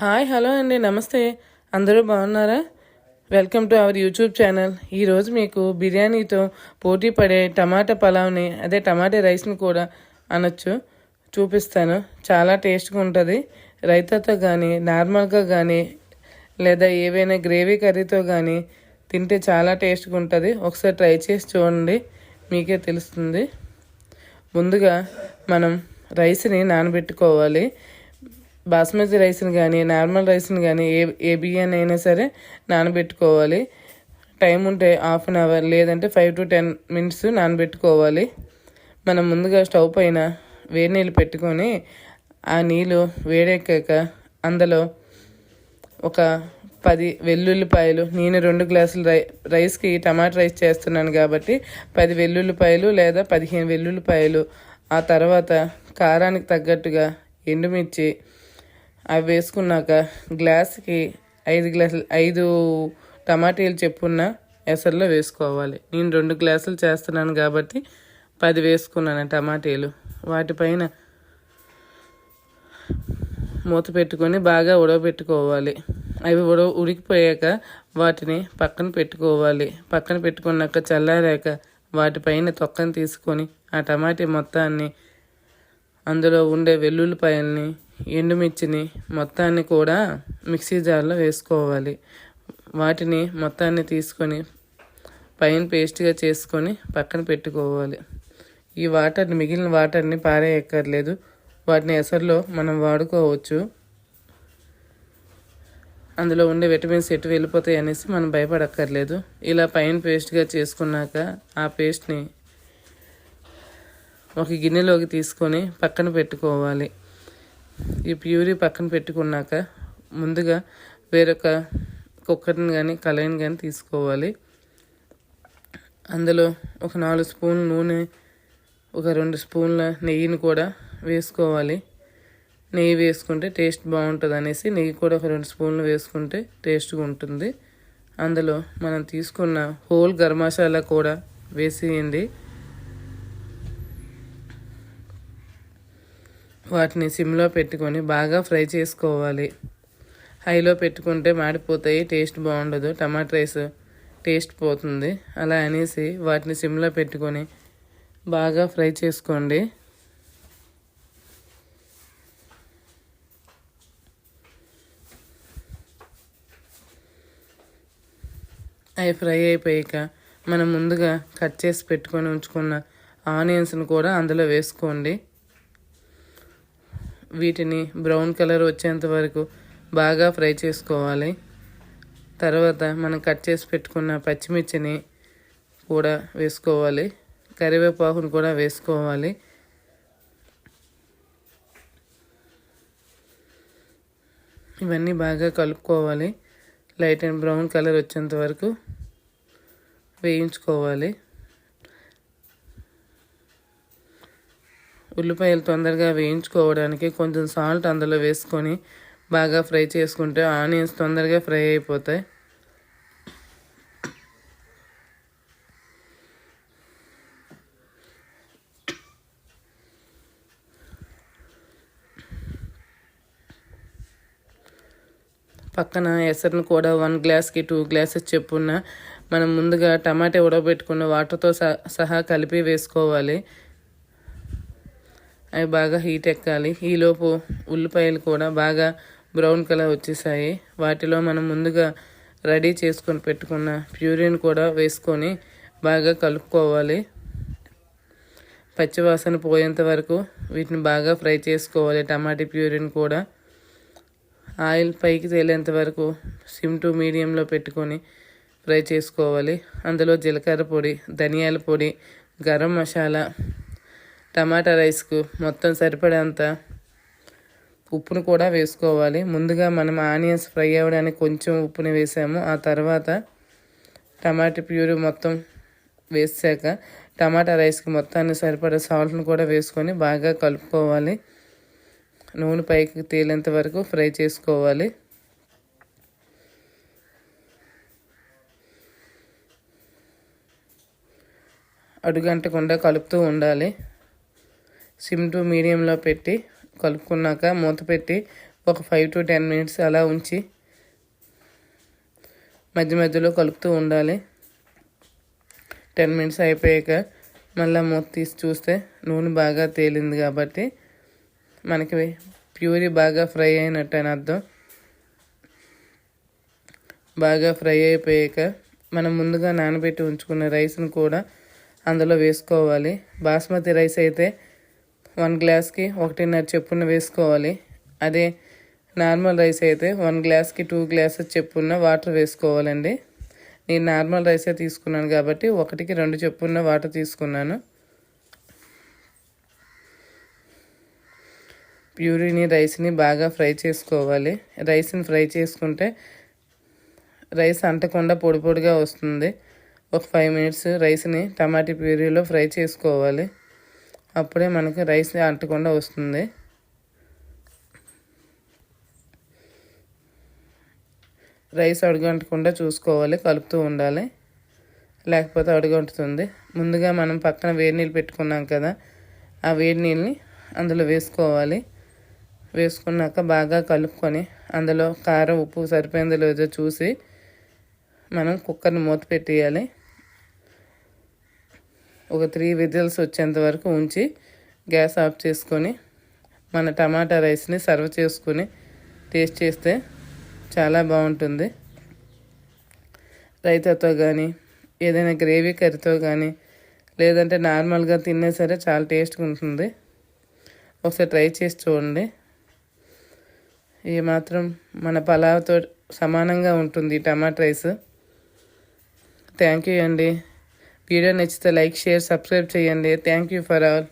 Hi hello అండి నమస్తే. అందరూ బాగున్నారా? Welcome to our YouTube channel. ఈరోజు మీకు బిర్యానీతో పోటీ పడే టమాటా పలావ్ని అదే టమాటా రైస్ని కూడా అనొచ్చు. చూపిస్తాను. చాలా టేస్ట్గా ఉంటుంది. రైతాతో కానీ నార్మల్గా కానీ లేదా ఏవైనా గ్రేవీ కర్రీతో కానీ తింటే చాలా టేస్ట్గా ఉంటుంది. ఒకసారి ట్రై చేసి చూడండి. మీకే తెలుస్తుంది. ముందుగా మనం రైస్ని నానబెట్టుకోవాలి. బాస్మతి రైస్ని కానీ నార్మల్ రైస్ని కానీ ఏ ఏ బియ్యాన్ని అయినా సరే నానబెట్టుకోవాలి. టైం ఉంటే హాఫ్ అన్ అవర్ లేదంటే ఫైవ్ టు టెన్ మినిట్స్ నానబెట్టుకోవాలి. మనం ముందుగా స్టవ్ పైన వేడి నీళ్ళు పెట్టుకొని ఆ నీళ్ళు వేడెక్కాక అందులో ఒక పది వెల్లుల్లిపాయలు నేను రెండు గ్లాసులు రై రైస్కి టమాటా రైస్ చేస్తున్నాను కాబట్టి పది వెల్లుల్లిపాయలు లేదా పదిహేను వెల్లుల్లిపాయలు ఆ తర్వాత కారానికి తగ్గట్టుగా ఎండుమిర్చి అవి వేసుకున్నాక గ్లాస్కి ఐదు గ్లాసులు ఐదు టమాటీలు చెప్పున్న ఎసర్లో వేసుకోవాలి. నేను రెండు గ్లాసులు చేస్తున్నాను కాబట్టి పది వేసుకున్నాను టమాటీలు. వాటిపైన మూత పెట్టుకొని బాగా ఉడవబెట్టుకోవాలి. అవి ఉడ ఉడికిపోయాక వాటిని పక్కన పెట్టుకోవాలి. పక్కన పెట్టుకున్నాక చల్లారాక వాటిపైన తొక్కని తీసుకొని ఆ టమాటీ మొత్తాన్ని అందులో ఉండే వెల్లుల్లిపాయల్ని ఎండుమిర్చిని మొత్తాన్ని కూడా మిక్సీ జార్లో వేసుకోవాలి. వాటిని మొత్తాన్ని తీసుకొని పైన పేస్ట్గా చేసుకొని పక్కన పెట్టుకోవాలి. ఈ వాటర్ని మిగిలిన వాటర్ని పారేయక్కర్లేదు. వాటిని ఎసర్లో మనం వాడుకోవచ్చు. అందులో ఉండే విటమిన్స్ ఎటు వెళ్ళిపోతాయి అనేసి మనం భయపడక్కర్లేదు. ఇలా పైన పేస్ట్గా చేసుకున్నాక ఆ పేస్ట్ని ఒక గిన్నెలోకి తీసుకొని పక్కన పెట్టుకోవాలి. ఈ ప్యూరీ పక్కన పెట్టుకున్నాక ముందుగా వేరొక కుక్కర్ని కానీ కళాయిని కానీ తీసుకోవాలి. అందులో ఒక నాలుగు స్పూన్ల నూనె ఒక రెండు స్పూన్ల నెయ్యిని కూడా వేసుకోవాలి. నెయ్యి వేసుకుంటే టేస్ట్ బాగుంటుంది అనేసి నెయ్యి కూడా ఒక రెండు స్పూన్లు వేసుకుంటే టేస్ట్గా ఉంటుంది. అందులో మనం తీసుకున్న హోల్ గరం కూడా వేసేయండి. వాటిని సిమ్లో పెట్టుకొని బాగా ఫ్రై చేసుకోవాలి. హైలో పెట్టుకుంటే మాడిపోతాయి టేస్ట్ బాగుండదు టమాటా రైస్ టేస్ట్ పోతుంది. అలా అనేసి వాటిని సిమ్లో పెట్టుకొని బాగా ఫ్రై చేసుకోండి. అవి ఫ్రై అయిపోయాక మనం ముందుగా కట్ చేసి పెట్టుకొని ఉంచుకున్న ఆనియన్స్ని కూడా అందులో వేసుకోండి. వీటిని బ్రౌన్ కలర్ వచ్చేంత వరకు బాగా ఫ్రై చేసుకోవాలి. తర్వాత మనం కట్ చేసి పెట్టుకున్న పచ్చిమిర్చిని కూడా వేసుకోవాలి. కరివేపాకును కూడా వేసుకోవాలి. ఇవన్నీ బాగా కలుపుకోవాలి. లైట్ అండ్ బ్రౌన్ కలర్ వచ్చేంత వరకు వేయించుకోవాలి. ఉల్లిపాయలు తొందరగా వేయించుకోవడానికి కొంచెం సాల్ట్ అందులో వేసుకొని బాగా ఫ్రై చేసుకుంటే ఆనియన్స్ తొందరగా ఫ్రై అయిపోతాయి. పక్కన ఎసరును కూడా వన్ గ్లాస్కి టూ గ్లాసెస్ చెప్పున్న మనం ముందుగా టమాటా ఉడబెట్టుకున్న వాటర్తో సహా కలిపి వేసుకోవాలి. అవి బాగా హీట్ ఎక్కాలి. ఈలోపు ఉల్లిపాయలు కూడా బాగా బ్రౌన్ కలర్ వచ్చేసాయి. వాటిలో మనం ముందుగా రెడీ చేసుకొని పెట్టుకున్న ప్యూరిన్ కూడా వేసుకొని బాగా కలుపుకోవాలి. పచ్చివాసన పోయేంత వరకు వీటిని బాగా ఫ్రై చేసుకోవాలి టమాటా ప్యూరిన్ కూడా. ఆయిల్ పైకి తేలేంత వరకు సిమ్ టు మీడియంలో పెట్టుకొని ఫ్రై చేసుకోవాలి. అందులో జీలకర్ర పొడి ధనియాల పొడి గరం మసాలా టమాటా రైస్కు మొత్తం సరిపడేంత ఉప్పును కూడా వేసుకోవాలి. ముందుగా మనం ఆనియన్స్ ఫ్రై అవ్వడానికి కొంచెం ఉప్పుని వేసాము. ఆ తర్వాత టమాటా ప్యూరీ మొత్తం వేసాక టమాటా రైస్కి మొత్తాన్ని సరిపడే సాల్ట్ని కూడా వేసుకొని బాగా కలుపుకోవాలి. నూనె పైకి తేలేంత వరకు ఫ్రై చేసుకోవాలి. అడుగంటకుండా కలుపుతూ ఉండాలి. సిమ్ టు మీడియంలో పెట్టి కలుపుకున్నాక మూత పెట్టి ఒక ఫైవ్ టు టెన్ మినిట్స్ అలా ఉంచి మధ్య మధ్యలో కలుపుతూ ఉండాలి. టెన్ మినిట్స్ అయిపోయాక మళ్ళీ మూత తీసి చూస్తే నూనె బాగా తేలింది కాబట్టి మనకి ప్యూరీ బాగా ఫ్రై అయినట్టు అని అర్థం. బాగా ఫ్రై అయిపోయాక మనం ముందుగా నానబెట్టి ఉంచుకున్న రైస్ను కూడా అందులో వేసుకోవాలి. బాస్మతి రైస్ అయితే వన్ గ్లాస్కి ఒకటిన్నర చెప్పున వేసుకోవాలి. అదే నార్మల్ రైస్ అయితే వన్ గ్లాస్కి టూ గ్లాసెస్ చెప్పున్న వాటర్ వేసుకోవాలండి. నేను నార్మల్ రైసే తీసుకున్నాను కాబట్టి ఒకటికి రెండు చెప్పున్న వాటర్ తీసుకున్నాను. ప్యూరీని రైస్ని బాగా ఫ్రై చేసుకోవాలి. రైస్ని ఫ్రై చేసుకుంటే రైస్ అంటకుండా పొడి పొడిగా వస్తుంది. ఒక ఫైవ్ మినిట్స్ రైస్ని టమాటీ ప్యూరీలో ఫ్రై చేసుకోవాలి. అప్పుడే మనకి రైస్ అంటకుండా వస్తుంది. రైస్ అడుగంటకుండా చూసుకోవాలి కలుపుతూ ఉండాలి. లేకపోతే అడుగంటుతుంది. ముందుగా మనం పక్కన వేడి నీళ్ళు పెట్టుకున్నాం కదా ఆ వేడి నీళ్ళని అందులో వేసుకోవాలి. వేసుకున్నాక బాగా కలుపుకొని అందులో కారం ఉప్పు సరిపోయిందో లేదో చూసి మనం కుక్కర్ని మూత పెట్టేయాలి. ఒక త్రీ విజిల్స్ వచ్చేంత వరకు ఉంచి గ్యాస్ ఆఫ్ చేసుకొని మన టమాటా రైస్ని సర్వ్ చేసుకుని టేస్ట్ చేస్తే చాలా బాగుంటుంది. రైతాతో కానీ ఏదైనా గ్రేవీ కర్రీతో కానీ లేదంటే నార్మల్గా తిన్నా సరే చాలా టేస్ట్గా ఉంటుంది. ఒకసారి ట్రై చేసి చూడండి. ఈ మాత్రం మన పలావ్తో సమానంగా ఉంటుంది టమాటా రైస్. థ్యాంక్ యూ అండి. వీడియో నచ్చితే లైక్ షేర్ సబ్స్క్రైబ్ చేయండి. Thank you for all